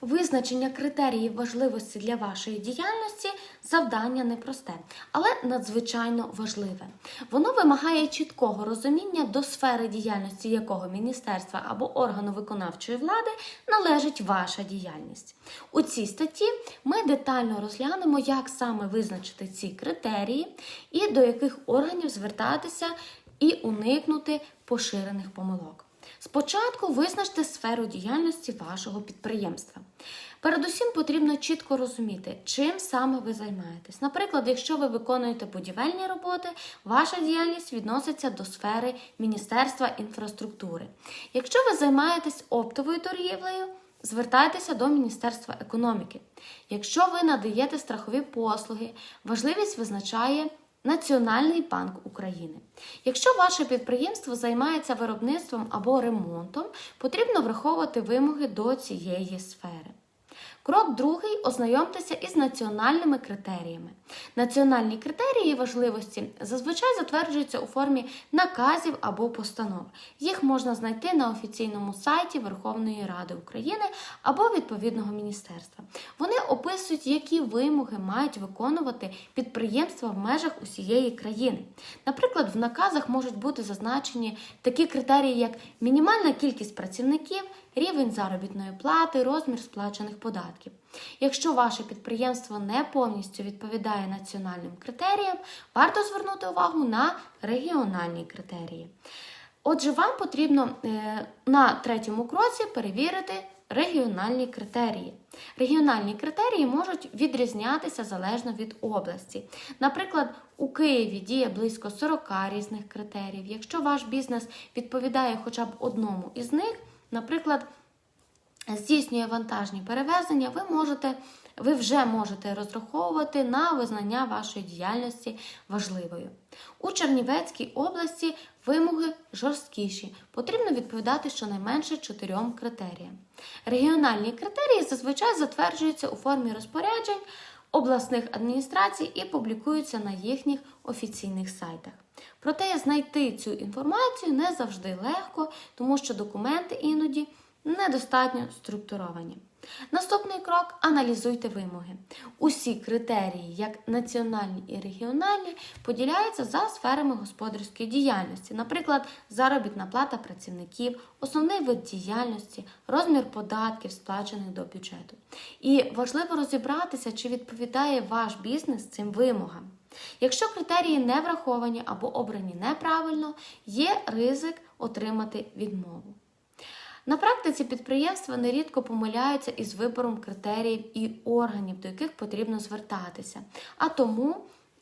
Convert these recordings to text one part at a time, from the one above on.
Визначення критеріїв важливості для вашої діяльності завдання непросте, але надзвичайно важливе. Воно вимагає чіткого розуміння до сфери діяльності якого міністерства або органу виконавчої влади належить ваша діяльність. У цій статті ми детально розглянемо, як саме визначити ці критерії і до яких органів звертатися і уникнути поширених помилок. Спочатку визначте сферу діяльності вашого підприємства. Передусім потрібно чітко розуміти, чим саме ви займаєтесь. Наприклад, якщо ви виконуєте будівельні роботи, ваша діяльність відноситься до сфери Міністерства інфраструктури. Якщо ви займаєтесь оптовою торгівлею, звертайтеся до Міністерства економіки. Якщо ви надаєте страхові послуги, важливість визначає Національний банк України. Якщо ваше підприємство займається виробництвом або ремонтом, потрібно враховувати вимоги до цієї сфери. Крок другий ознайомтеся із національними критеріями. Національні критерії важливості зазвичай затверджуються у формі наказів або постанов. Їх можна знайти на офіційному сайті Верховної Ради України або відповідного міністерства. Вони описують, які вимоги мають виконувати підприємства в межах усієї країни. Наприклад, в наказах можуть бути зазначені такі критерії, як мінімальна кількість працівників, рівень заробітної плати, розмір сплачених податків. Якщо ваше підприємство не повністю відповідає національним критеріям, варто звернути увагу на регіональні критерії. Отже, вам потрібно е, на третьому кроці перевірити регіональні критерії. Регіональні критерії можуть відрізнятися залежно від області. Наприклад, у Києві діє близько 40 різних критеріїв. Якщо ваш бізнес відповідає хоча б одному із них, наприклад, здійснює вантажні перевезення, ви можете. Ви вже можете розраховувати на визнання вашої діяльності важливою. У Чернівецькій області вимоги жорсткіші. Потрібно відповідати щонайменше чотирьом критеріям. Регіональні критерії зазвичай затверджуються у формі розпоряджень обласних адміністрацій і публікуються на їхніх офіційних сайтах. Проте знайти цю інформацію не завжди легко, тому що документи іноді недостатньо структуровані. Наступний крок аналізуйте вимоги. Усі критерії, як національні і регіональні, поділяються за сферами господарської діяльності, наприклад, заробітна плата працівників, основний вид діяльності, розмір податків, сплачених до бюджету. І важливо розібратися, чи відповідає ваш бізнес цим вимогам. Якщо критерії не враховані або обрані неправильно, є ризик отримати відмову. На практиці підприємства нерідко помиляються із вибором критеріїв і органів, до яких потрібно звертатися, а тому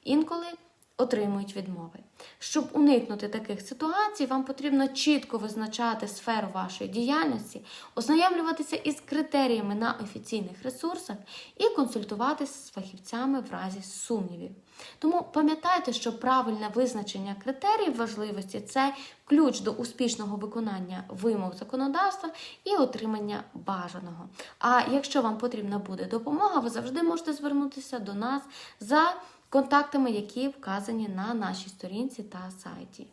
інколи отримують відмови. Щоб уникнути таких ситуацій, вам потрібно чітко визначати сферу вашої діяльності, ознайомлюватися із критеріями на офіційних ресурсах і консультуватися з фахівцями в разі сумнівів. Тому пам'ятайте, що правильне визначення критеріїв важливості це ключ до успішного виконання вимог законодавства і отримання бажаного. А якщо вам потрібна буде допомога, ви завжди можете звернутися до нас за контактами, які вказані на нашій сторінці та сайті.